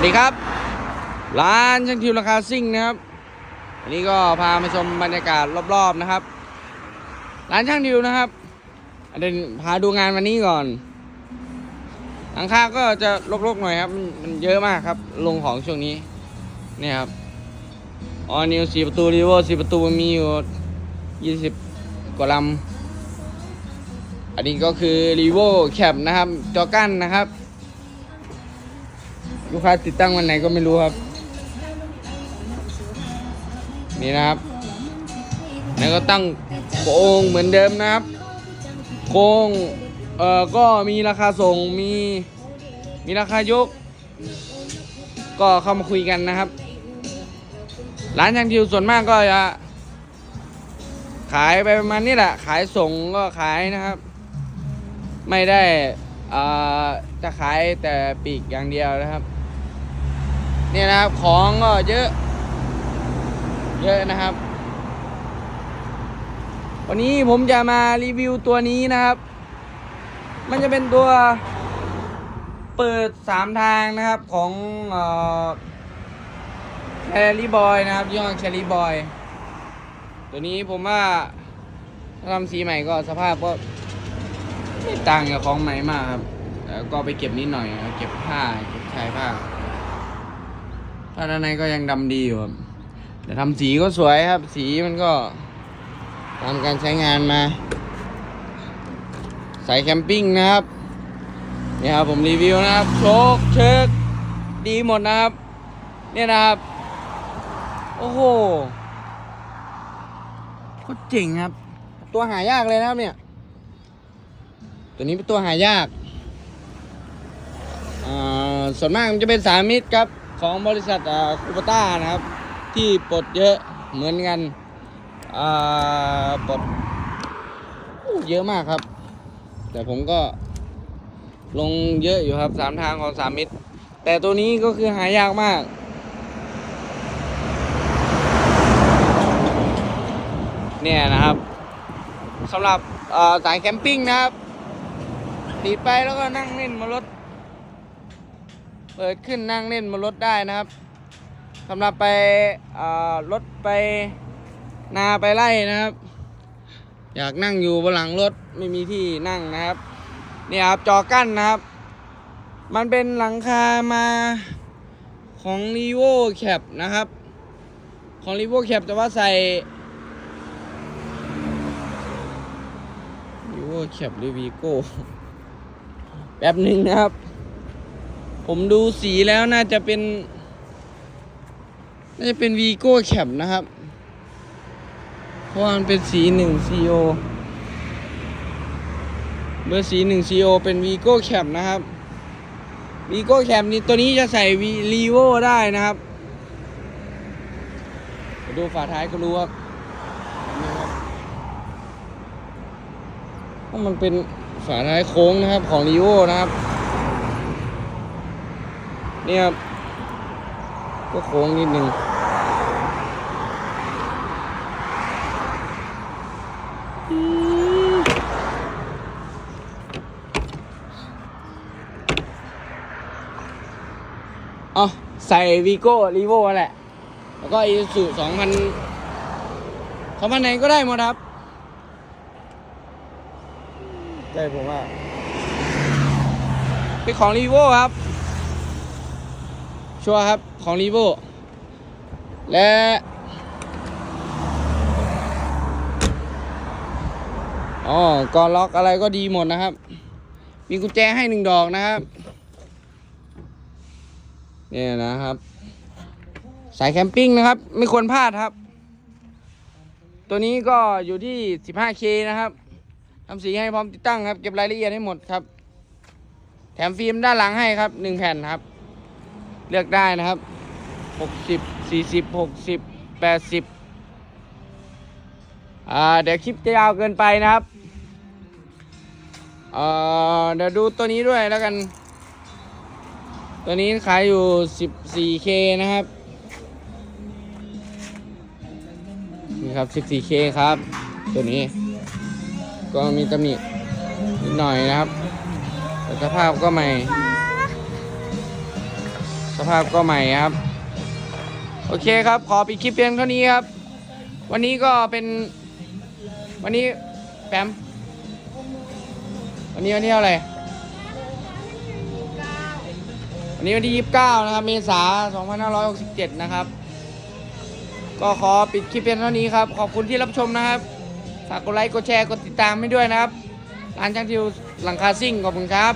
วัสดีครับ ร้านช่างทิวราคาซิ่งนะครับวันนี้ก็พามาชมบรรยากาศรอบๆนะครับ ร้านช่างทิวนะครับเดี๋ยวพาดูงานวันนี้ก่อนหลังคาก็จะรกๆหน่อยครับ มันเยอะมากครับ ลงของช่วงนี้นี่ครับออนิวสี่ประตูรีโวสี่ประตูมีอยู่ยี่สิบกว่าลำอันนี้ก็คือรีโวแคปนะครับจอกั้นนะครับ ลูกค้าติดตั้งวันไหนก็ไม่รู้ครับ นี่นะครับ แล้วก็ตั้งโครงเหมือนเดิมนะครับโครงเอ่อก็มีราคาส่งมีมีราคายก ก็เข้ามาคุยกันนะครับ ร้านช่างทิวส่วนมากก็จะขายไปประมาณนี้แหละ ขายส่งก็ขายนะครับ ไม่ได้เอ่อจะขายแต่ปีกอย่างเดียวนะครับ เนี่ยนะครับของก็เยอะ เยอะนะครับ วันนี้ผมจะมารีวิวตัวนี้นะครับ มันจะเป็นตัวเปิดสามทางนะครับของแคลรี่บอยนะครับยี่ห้อแคลรี่บอยตัวนี้ผมว่าถ้าทำสีใหม่ก็สภาพก็ไม่ต่างกับของใหม่มากครับแล้วก็ไปเก็บนิดหน่อยเก็บผ้าเก็บชายผ้า้าด้านในก็ยังดำดีอยู่ครับแต่ทำสีก็สวยครับ สีมันก็ตามการใช้งานมาใส่แคมปิ้งนะครับเนี่ยครับผมรีวิวนะครับโชคเชิกดีหมดนะครับ เนี่ยนะครับ โอ้โหโคตรเจ๋งครับ ตัวหายากเลยนะครับเนี่ย ตัวนี้เป็นตัวหายากอ่าส่วนมากมันจะเป็นสามมิตรครับ ของบริษัทคูปต้านะครับ ที่ปลดเยอะเหมือนกันอ่าปลดเยอะมากครับ แต่ผมก็ลงเยอะอยู่ครับสามทางของสามมิตร แต่ตัวนี้ก็คือหายากมากเนี่ยนะครับสำหรับสายแคมปิ้งนะครับติดไปแล้วก็นั่งเล่นบนรถ เปิดขึ้นนั่งเล่นบนรถได้นะครับสำหรับไปรถไปนาไปไล่นะครับ อยากนั่งอยู่บนหลังรถไม่มีที่นั่งนะครับเนี่ยครับจอกั้นนะครับ มันเป็นหลังคามาของ r ีโวแคปนะครับ ของ r ีโวแคปแต่ว่าใส่ r ีโวแคปหรือวีโก้แบบหนึ่งนะครับ ผมดูสีแล้วน่าจะเป็น น่าจะเป็นวีโก้แคปนะครับ เพราะมันเป็นสีหนึ่งซีโอเบอร์สีหนึ่งซีโอเป็นวีโก้แคปนะครับวีโก้แคปนี่ตัวนี้จะใส่วีรีโวได้นะครับดูฝาท้ายก็รู้ครับนะครับเพรามันเป็นฝาท้ายโค้งนะครับของรีโวนะครับ เนี่ยครับก็โค้งนิดนึงเอาใส่วีโก้รีโวแหละ แล้วก็อีสุสองพันสองพันไหนก็ได้หมดครับ ได้ผมว่าเป็นของรีโวครับ ชัวร์ครับของรีโวและอ๋อกอล็อกอะไรก็ดีหมดนะครับ มีกุญแจให้หนึ่งดอกนะครับเนี่ยนะครับ สายแคมปิ้งนะครับ ไม่ควรพลาดครับ ตัวนี้ก็อยู่ที่ 15K นะครับทำสีให้พร้อมติดตั้งครับ เก็บรายละเอียดให้หมดครับ แถมฟิล์มด้านหลังให้ครับหนึ่งแผ่นครับ เลือกได้นะครับหกสิบสี่สิบหกสิบแปดสิบอ่าเดี๋ยวคลิปจะยาวเกินไปนะครับเอ่อเดี๋ยวดูตัวนี้ด้วยแล้วกัน ตัวนี้ขายอยู่ 14K นะครับ นี่ครับ 14K ครับ ตัวนี้ ก็มีตำหนินิดหน่อยนะครับแต่สภาพก็ใหม่ สภาพก็ใหม่ครับ โอเคครับ ขอปิดคลิปเพียงเท่านี้ครับ วันนี้ก็เป็น วันนี้แปมวันนี้วันที่เท่าไหร่วันนี้วันที่ 29 นะครับ เมษายน2567 นะครับ ก็ขอปิดคลิปเพียงเท่านี้ครับ ขอบคุณที่รับชมนะครับ ฝากกดไลค์ กดแชร์ กดติดตามให้ด้วยนะครับร้านช่างทิวหลังคาซิ่งขอบคุณครับ